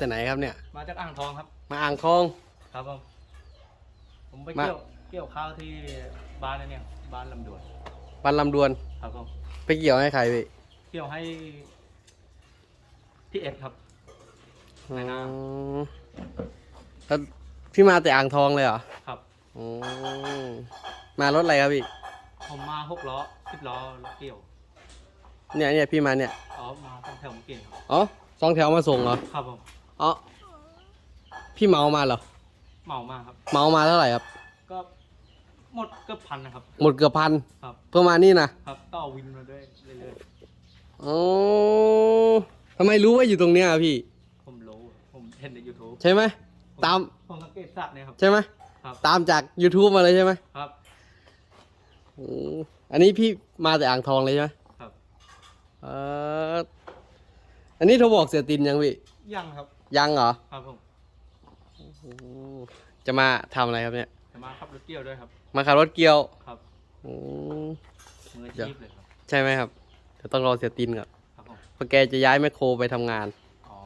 แต่ไหนครับเนี่ย มาจากอ่างทองครับ มาอ่างทอง ครับผมผมไปมา เกี่ยวเกี่ยวข้าวที่บ้านนั่นเนี่ยบ้านลำดวนบันลำดวน ครับผมไปเกี่ยวให้ใครพี่เกี่ยวให้พี่เอ็ดครับ ไม่น่าอ๋อแล้วพี่มาแต่อ่างทองเลยเหรอครับอ๋อมารถอะไรครับพี่ ผมมาหกล้อสิบล้อรถเกี่ยวเนี่ยเนี่ยพี่มาเนี่ย อ๋อมาตั้งแถวเก่งครับอ๋อสองแถวมาส่งเหรอครับผม อ๋อพี่เมามาเหรอเมามากครับ เมามาเท่าไหร่ครับ ก็หมดเกือบพันนะครับ หมดเกือบพันครับ เพื่อมานี่นะครับต่อวินมาด้วยเรื่อยอ๋อทำไมรู้ว่าอยู่ตรงเนี้ยอะพี่ ๆผมรู้ผมเห็นใน YouTube ใช่ไหมผมตามผมสังเกตสัตว์เนี่ยครับ ใช่ไหมครับ ตามจาก YouTube มาเลยใช่ไหมครับ อืมอันนี้พี่มาแต่อ่างทองเลยใช่ไหมครับ เอออันนี้โทรบอกเสียตินยังพี่ยังครับ ยังเหรอครับผมอืมจะมาทำอะไรครับเนี่ย จะมาขับรถเกี่ยวด้วยครับ มาขับรถเกียวครับ อืม มืออาเดี๋ยวชีพเลยครับใช่ไหมครับเดี๋ยวต้องรอเสียตินก่อนครับผมเพราะแกจะย้ายแมคโครไปทำงาน อ๋อ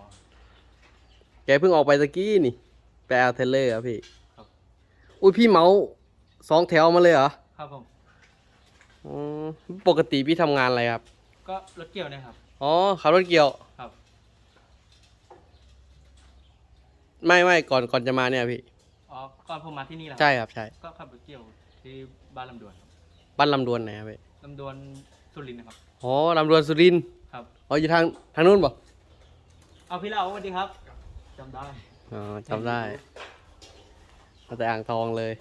แกเพิ่งออกไปตะกี้นี่ ไปเอาเทรลเลอร์ครับพี่ครับ อุ้ยพี่เมาสองแถวมาเลยเหรอครับผม อืมปกติพี่ทำงานอะไรครับ ก็รถเกี่ยวเนะครับ อ๋อขับรถเกียว ครับ ไม่ไม่ก่อนก่อนจะมาเนี่ยพี่ อ๋อก่อนผมมาที่นี่แหละครับใช่ครับใช่ก็ขับรถเกี่ยวที่บ้านลำดวนครับบ้านลำดวนไหนครับพี่ลำดวนสุรินทร์นะครับ อ๋อลำดวนสุรินทร์ครับ อ๋ออยู่ทางทางนู้นป่ะเอาพี่เราสวัสดีครับจำได้อ๋อจำได้มาแต่อ่างทองเลย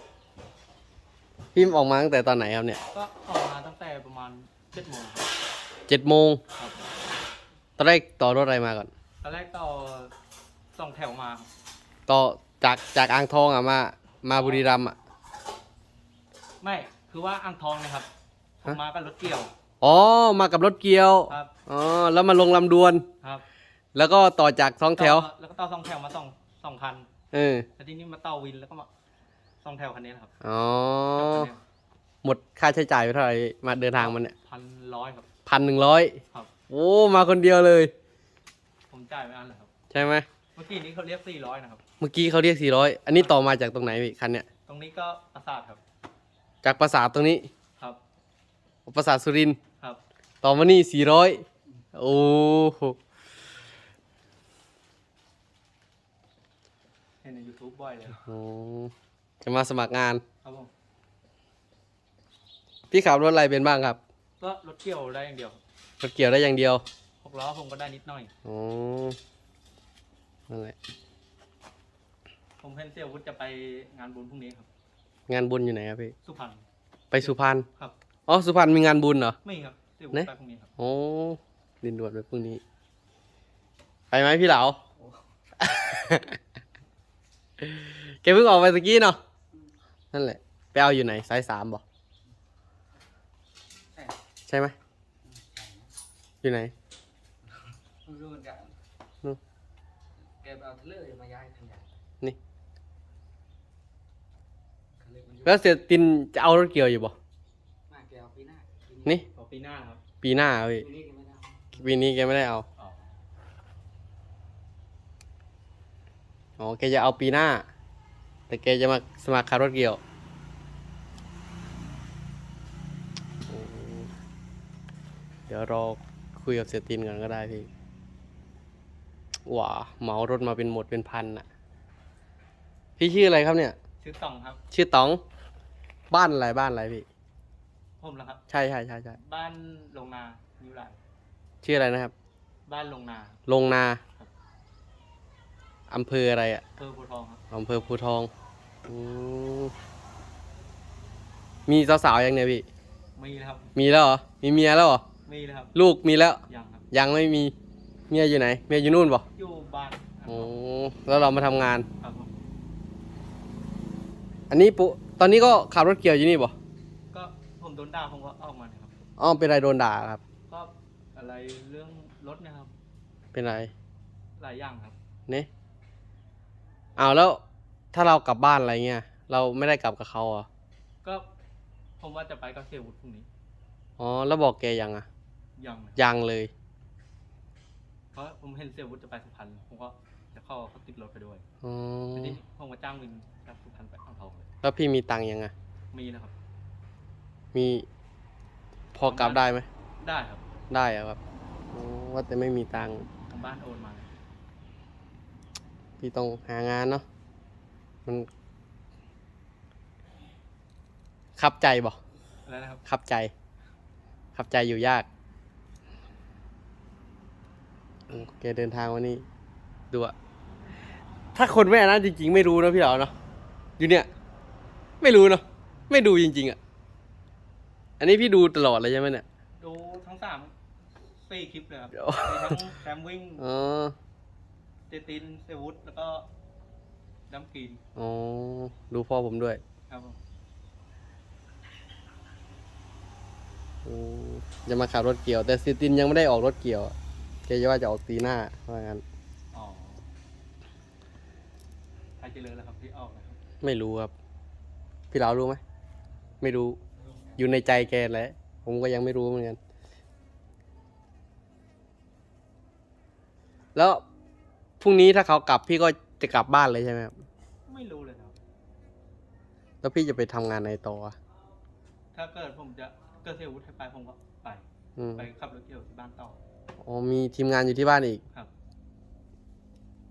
พี่ออกมาตั้งแต่ตอนไหนครับเนี่ยก็ออกมาตั้งแต่ประมาณเจ็ดโมงครับเจ็ดโมงครับตอนแรกต่อรถอะไรมาก่อนตอนแรกต่อสองแถวมาครับ ต่อจากจากอ่างทองอะมามาบุรีรัมย์อะ ไม่คือว่าอ่างทองนะครับผมฮะ มากับรถเกี่ยว อ๋อมากับรถเกียวครับ อ๋อแล้วมาลงลำดวน ครับแล้วก็ต่อจากสองแถวต่อแล้วก็ต่อสองแถวมาสองสองคันเออแล้วทีนี้มาต่อวินแล้วก็มาสองแถวคันนี้นะครับอ๋อหมดค่าใช้จ่ายไปเท่าไหร่มาเดินทางมันเนี่ยพันร้อยครับ พันหนึ่งร้อยครับ โอ้มาคนเดียวเลย ผมจ่ายไปอันเลยครับ ใช่ไหมเมื่อกี้นี้เขาเรียกสี่ร้อยนะครับ เมื่อกี้เขาเรียกสี่ร้อยอันนี้ต่อมาจากตรงไหนพี่คันเนี้ย ตรงนี้ก็ประสาทครับ จากปราสาทตรงนี้ ครับ ปราสาทสุรินทร์ครับ ต่อมานี่สี่ร้อยโอ้โห เห็นใน YouTube บ่อยเลยโอ้จะมาสมัครงาน ครับผม พี่ขับรถอะไรเป็นบ้างครับ ก็รถเกี่ยวได้อย่างเดียวรถเกี่ยวได้อย่างเดียว หกล้อผมก็ได้นิดหน่อยโอ้ นั่นแหละ ผมเห็นเสี่ยววุฒิจะไปงานบุญพรุ่งนี้ครับ งานบุญอยู่ไหนครับพี่ สุพรรณ ไปสุพรรณ ครับ อ๋อ สุพรรณมีงานบุญเหรอ ไม่ครับเสี่ยววุไหนฒิไปพรุ่งนี้ครับ โอ้ดินด่วนไปพรุ่งนี้ ไปไหมพี่เหลา แกเพิ่งออกไปตะกี้เนาะ นั่นแหละ ไปเอาอยู่ไหนสายสามบอกใช่ใช่ไหม อยู่ไหนไม่รู้เหมือนกันนู่นแกไปเอาเทเลอร์มาย้ายทางใหญ่นี่คันเล็กมันอยู่แล้วเสียตินจะเอารถเกี่ยวอยู่บ่มาแกเอาปีหน้านี่เอาปีหน้าครับปีหน้าอะพี่ปีนี้แกไม่ได้ปีนี้แกไม่ได้เอาอ๋ออ๋อแกจะเอาปีหน้า แต่แกจะมาสมัครขับรถเกี่ยวอืมเดี๋ยวรอคุยกับเสียตินก่อนก็ได้พี่ว้า เหมารถมาเป็นหมดเป็นพันอะพี่ชื่ออะไรครับเนี่ย ชื่อต่องครับ ชื่อต๋อง บ้านอะไรบ้านอะไรพี่ ผมแล้วครับ ใช่ใช่ใช่ใช่บ้านลงนานิวไลน์ชื่ออะไรนะครับ บ้านลงนาลงนาครับอำเภออะไรอะเภอโพธิ์ทองครับอำเภอภูทองอืมมีสาวๆยังเนี่ยพี่ มีแล้วครับมีแล้วเหรอ มีเมียแล้วเหรอ มีแล้วครับ ลูกมีแล้ว ยังครับ ยังไม่มี เมียอยู่ไหน เมียอยู่นู่นป่ะอยู่ บ้านโอ้แล้วเรามาทำงาน ครับผมอันนี้ปุตอนนี้ก็ขับรถเกี่ยวอยู่นี่ป่ะก็ผมโดนด่าผมก็ออกมาเนี่ยครับ อ๋อเป็นไรโดนด่าครับ ก็อะไรเรื่องรถเนะครับ เป็นไรหลายอย่างครับ เนี่ยเอาวแล้วถ้าเรากลับบ้านอะไรเงี้ยเราไม่ได้กลับกับเขาเหรอะก็ผมว่าจะไปกับเสี่ยววุฒิพรุ่งนี้อ๋อแล้วบอกแกยังอะยังเลยยังเลยเพ ราะผมเห็นเสี่ยววุฒิจะไปสุพรรณผมก็แต่เขาเขาติดรถไปด้วยอ๋อทีนี้ผมก็จ้างวินจากสุพรรณไปอ่างทองเลยแล้วพี่มีตังค์ยังไงมีนะครับ มี พอกลับได้ไหมได้ครับได้อะครับโอ้ว่าแต่ไม่มีตังค์ทางบ้านโอนมาพี่ต้องหางานเนาะมันขับใจบ่อะไรนะครับขับใจขับใจอยู่ยาก โอเคเดินทางวันนี้ดูอะถ้าคนไม่อันนั้นจริง ๆ ไม่รู้นะพี่เหลาเนาะอยู่เนี่ย ไม่รู้เนาะไม่ดูจริง ๆอะอันนี้พี่ดูตลอดเลยใช่ไหมเนี่ย ดูทั้งสามสี่คลิปเลยครับเดี๋ยวมีทั้งแซมวิ่งอ๋อเจตินเซวุฒแล้วก็ดัมกรีนอ๋อดูพ่อผมด้วย ครับผมอืมจะมาขับรถเกี่ยว แต่ซิตินยังไม่ได้ออกรถเกี่ยวอะ แกจะว่าจะออกตีหน้าว่างั้น อ๋อใครจะเลยแล้วครับที่ออกนะครับไม่รู้ครับ พี่เหลารู้ไหม ไม่รู้ อยู่ในใจแกแหละ ผมก็ยังไม่รู้เหมือนกัน แล้วพรุ่งนี้ถ้าเขากลับพี่ก็จะกลับบ้านเลยใช่ไหมครับ ไม่รู้เลยครับ แล้วพี่จะไปทำงานในต่ออะถ้าเกิดผมจะเกิดเซวุฒให้ไปผมก็ไป อืมไปขับรถเกี่ยวที่บ้านต่อ อ๋อมีทีมงานอยู่ที่บ้านอีก ครับ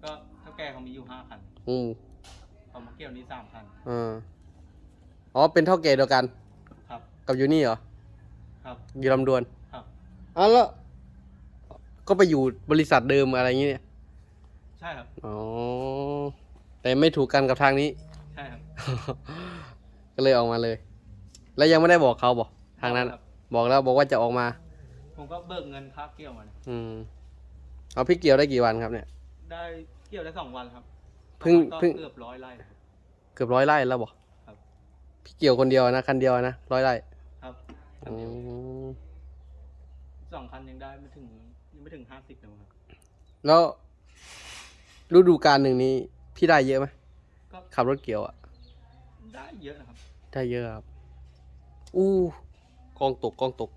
ก็เท่าแกเขามีอยู่ห้าคันอืมเขามาเกี่ยวนี้สามคัน อ่าอ๋อเป็นเท่าแก่เดียวกัน ครับ กับยูนี่เหรอครับ อยู่ลำดวนครับ อ๋อแล้วก็ไปอยู่บริษัทเดิมอะไรอย่างเงี้ยใช่ครับ อ๋อแต่ไม่ถูกกันกับทางนี้ ใช่ครับก็เลยออกมาเลย แล้วยังไม่ได้บอกเขาบอกทางนั้น ครับ บอกแล้วบอกว่าจะออกมา ผมก็เบิกเงินค่าเกี่ยวมาเนี่ยอืมเอาพี่เกี่ยวได้กี่วันครับเนี่ย ได้เกี่ยวได้สองวันครับเพิ่งก็เพิ่ง เกือบร้อยไร่ครับเกือบร้อยไร่แล้วบอกครับ พี่เกี่ยวคนเดียวนะคันเดียวนะร้อยไร่ครับอืมสองคันยังได้ไม่ถึงยังไม่ถึงห้าสิบเลยมั้งครับแล้วฤดูกาลหนึ่งนี้พี่ได้เยอะไหมก็ขับรถเกี่ยวอะได้เยอะนะครับ ได้เยอะครับอู้กองตกกองตก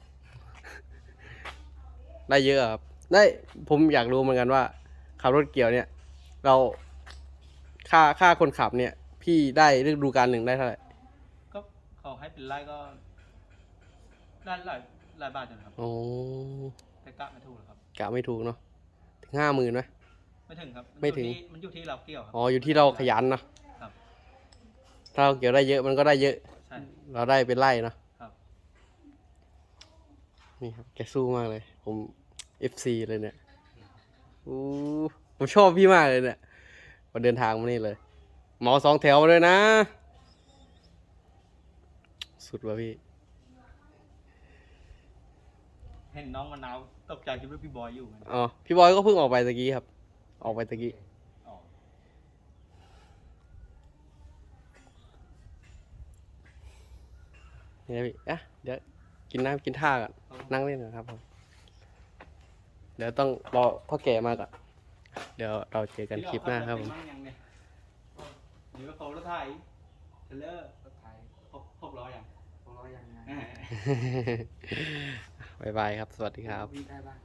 ได้เยอะครับ ได้ผมอยากรู้เหมือนกันว่า ขับรถเกี่ยวเนี่ย เราค่าค่าคนขับเนี่ย พี่ได้ฤดูกาลหนึ่งได้เท่าไหร่ก็เขาให้เป็นไร่ก็ได้หลายหลายบาทอยู่นะครับอ๋อแต่กะไม่ถูกหรอกครับ กะไม่ถูกเนาะถึงห้าหมื่นไหม ไม่ถึงครับไม่ถึงนอยู่ที่มันอยู่ที่เราเกี่ยวครับอ๋ออยู่ที่เราขยันเนาะครับ ถ้าเราเกี่ยวได้เยอะมันก็ได้เยอะ ใช่ เราได้เป็นไร่เนาะครับ นี่ครับ แกสู้มากเลย ผม FC เลยเนี่ยอู้ผมชอบพี่มากเลยเนี่ยพอเดินทางมานี่เลยเหมาสองแถวมาเลยนะ สุดว่ะพี่ เห็นน้องมะนาวตกใจคิดว่าพี่บอยอยู่ไงอ๋อ พี่บอยก็เพิ่งออกไปตะกี้ครับ ออกไปตะกี้ อ๋อนี่นะพี่อะเดี๋ยวกินน้ำกินท่าก่อน นั่งเล่นก่อนครับผมเดี๋ยวต้องรอพ่อแก่มาก่อนเดี๋ยวเราเจอกันคลิปหน้าครับผมพี่เอขัถไปงยังเนี่ยเดี๋ยวเขารถไถเทรลเลอร์รถไถครบครบร้อยยังหกร้อยยังไงอ่าบายบายครับ สวัสดีครับวิ่งได้บ้าง